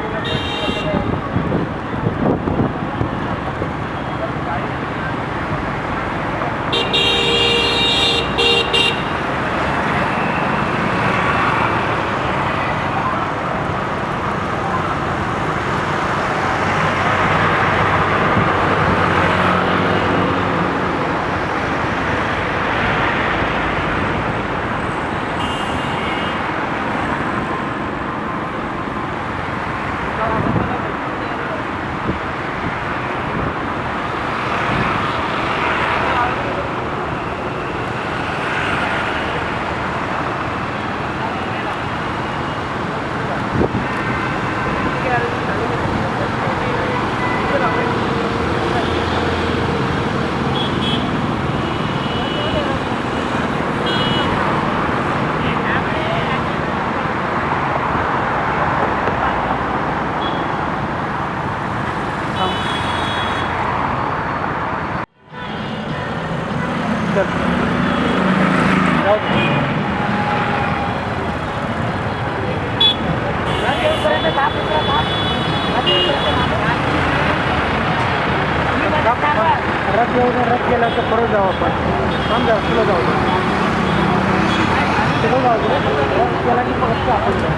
Thank you. येऊन रथ केला तर परत जाऊ आपण समजा तुला जाऊ दे. तुला जाऊ दे. रथ केला की परत आपण जाऊ.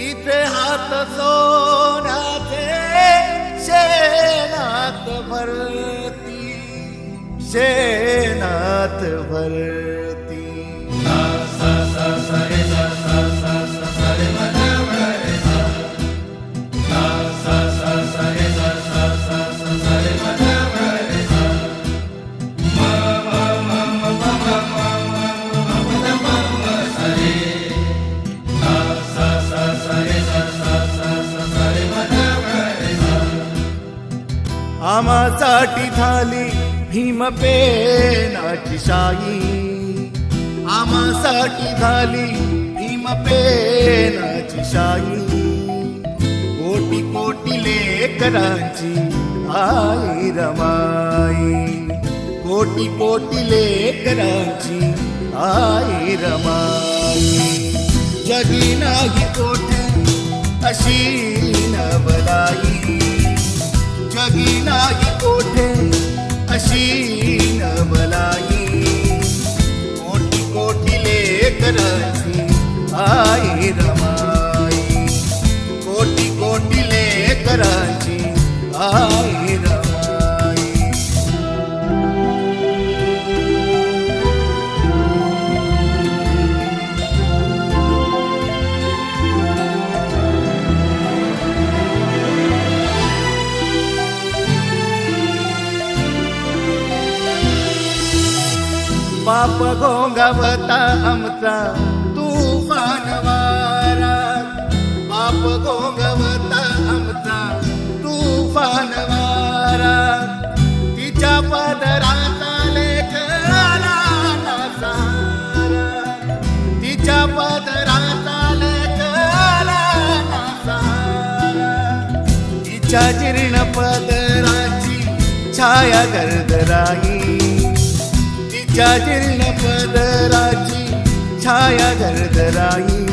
तिथे हात सोन्याचे शेणात भरती शेणात भरती भीमपेनाची शाई आमासाठी झाली भीमपेनाची शाई कोटी कोटी लेकरांची आई रमाई। कोटी कोटी लेकरांची आई रमाई। जगी नाही कोठे अशी नवलाई। जगी नाही कोठे अशी नवलाई कोटी कोटी लेकर आई रमाई. कोटी कोटी लेकर आई गोंगावता आमचा तुफान वारा. बाप गोंगावता आमचा तुफान वारा. तिच्या पदराचा लेख आला तिच्या पदराचा लेख आला तिच्या जीर्ण पदराची छाया गर्दराई तिच्या जीर्ण पदराची छाया दरदराई.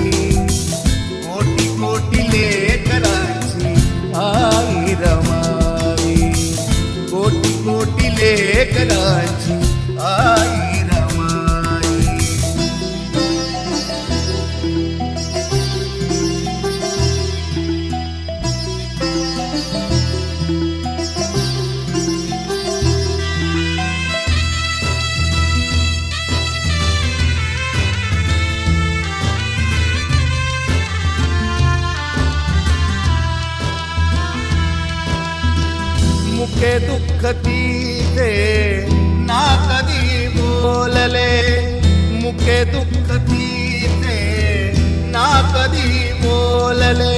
मुखे दुःख ना कधी बोलले मुखे दुःख तिथे ना कधी बोलले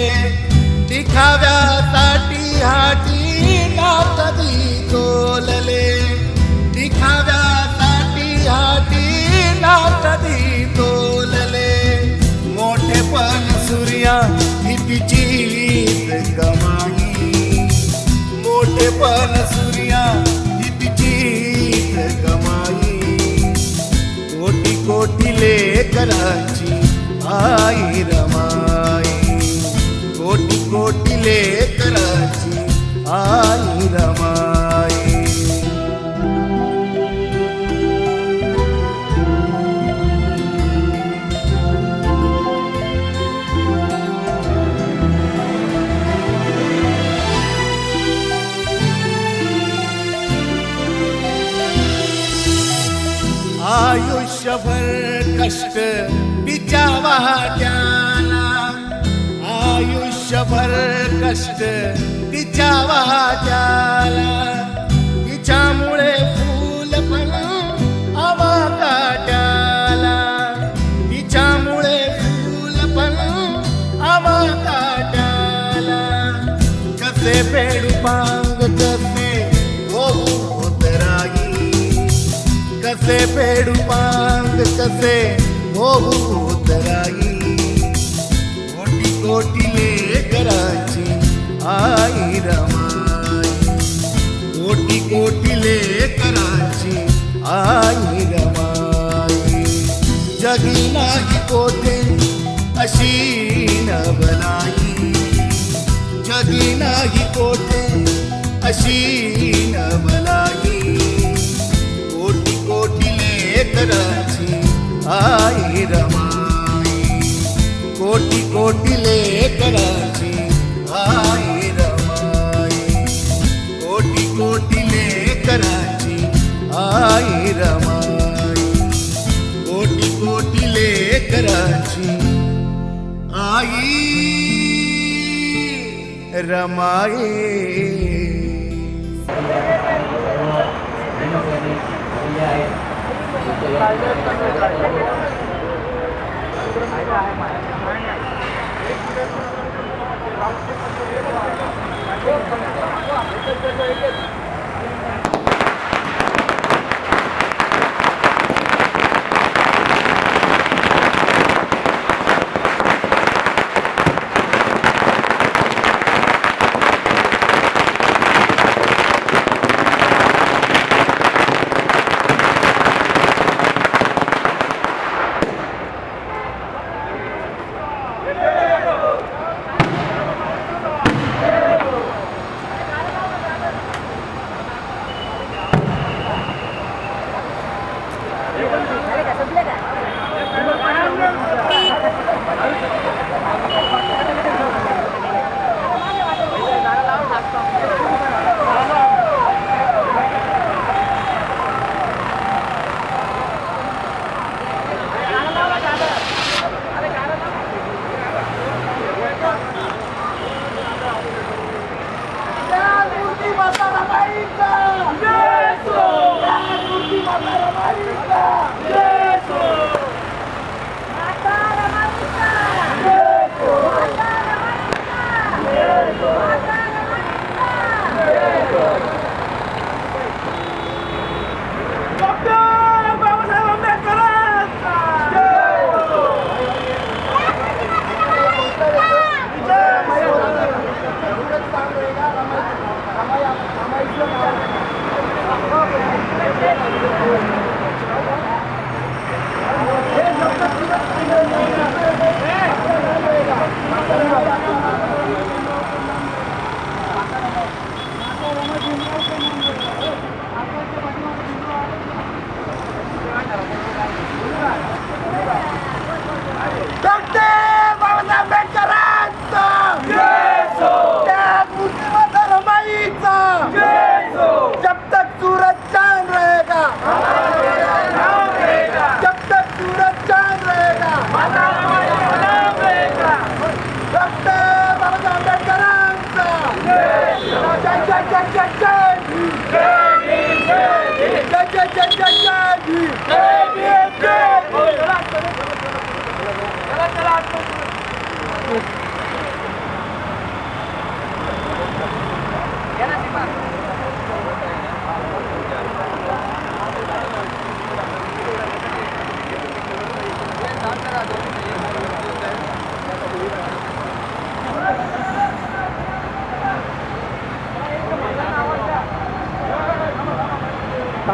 दिखाव्यासाठी हाटी. ना कधी तोलले दिखाव्यासाठी हाटी. ना कधी तोलले मोठेपण सूर्या ही तिचीच कमाई. मोठेपण सूर्या कोटी लेकरांची आई रमाई कोटी कोटी कष्ट तिच्या वाट्याला तिच्यामुळे फूल पण आवा काट्याला तिच्यामुळे फूल पण आवा काट्याला कसे पेडू पांग कसे होतराई कसे पेडू पांग कसे होऊ उतराई कोटी कोटी लेकराची आई रमाई कोटी कोटी लेकराची आई रमाई जगी नाही कोठे अशी नवलाई जगी नाही कोठे अशी नवलाई कोटी कोटी लेकराची आई रमाई कोटी कोटी लेकराची रमाई।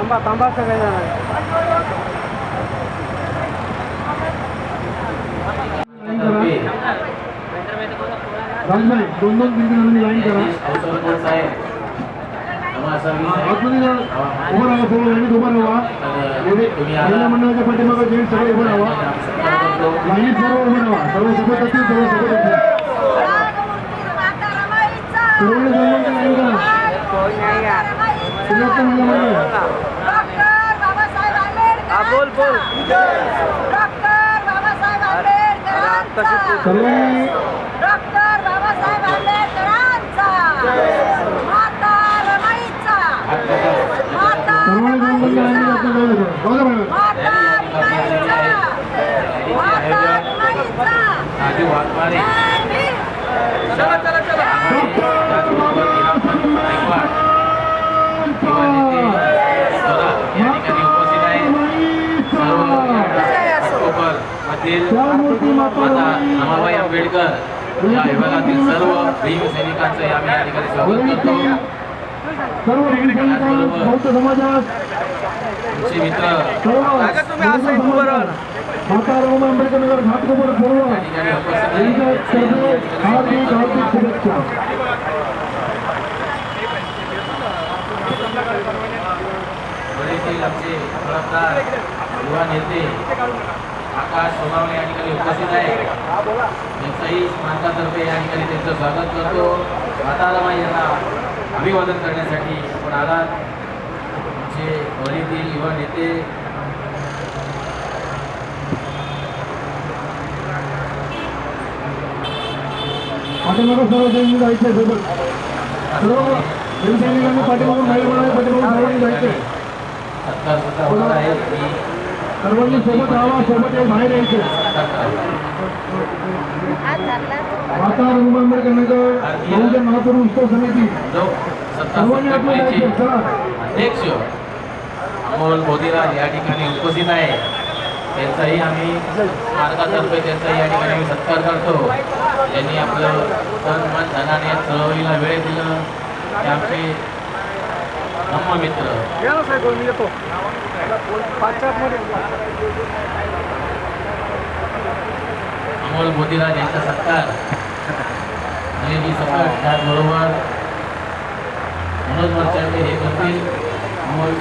थांबा थांबा सगळेजण राजभाई दोन दोन तीन जणांनी लाईन करा आतमध्ये जा. उभं राहा सर्व लाईनीत उभं राहा एवढे महिला मंडळाच्या पाठीमागे जेंट्स सगळे उभं राहा लाईनीत सर्व उभं राहा सर्व सोबत असतील सर्व सोबत असतील सर्वांनी सर्वांची लाईन करा सुरुवात महिला मंडळ हा बोल बोल डॉक्टर बाबासाहेब आंबेडकरांचा माता रमाबाई आंबेडकर. या विभागातील सर्व भीम सैनिकांचं आम्ही या ठिकाणी स्वागत करतो. तुमचे मित्र. आंबेडकर नगर घाटकोपर आमचे नेते आकाश सोनावणे या ठिकाणी उपस्थित आहे. त्यांचाही स्मारकातर्फे या ठिकाणी त्यांचं स्वागत करतो. मातारामाई यांना अभिवादन करण्यासाठी आपण आलात. आमचे वडील युवा नेते. पाठीमागं सर्व सैनिक जायचे सोबत. सर्व भीमसैनिकांनी पाठीमागून बाहेर पडावे पाठीमागून सर्वांनी जायचे. सत्कार सुद्धा होणार आहे. की सर्वांनी सोबत राहावा सोबत एक बाहेर यायचे. माता रघुबा आंबेडकर नगर बहुजन महापुरुष उत्सव समिती. सर्वांनी आपलं संघटनेचे चला. अध्यक्ष अमोल मोदीराज या ठिकाणी उपस्थित आहे. त्यांचाही आम्ही मार्गातर्फे त्यांचाही या ठिकाणी आम्ही सत्कार करतो. त्यांनी आपलं तन मन धनाने चळवळीला वेळ दिलं. ते आमचे ब्रह्ममित्र या ना साहेब मी येतो पाच चारमध्ये अमोल मोदीराज यांचा सत्कार आणि ही सकट त्याचबरोबर मनोज वर्षाचे हे करतील अमोल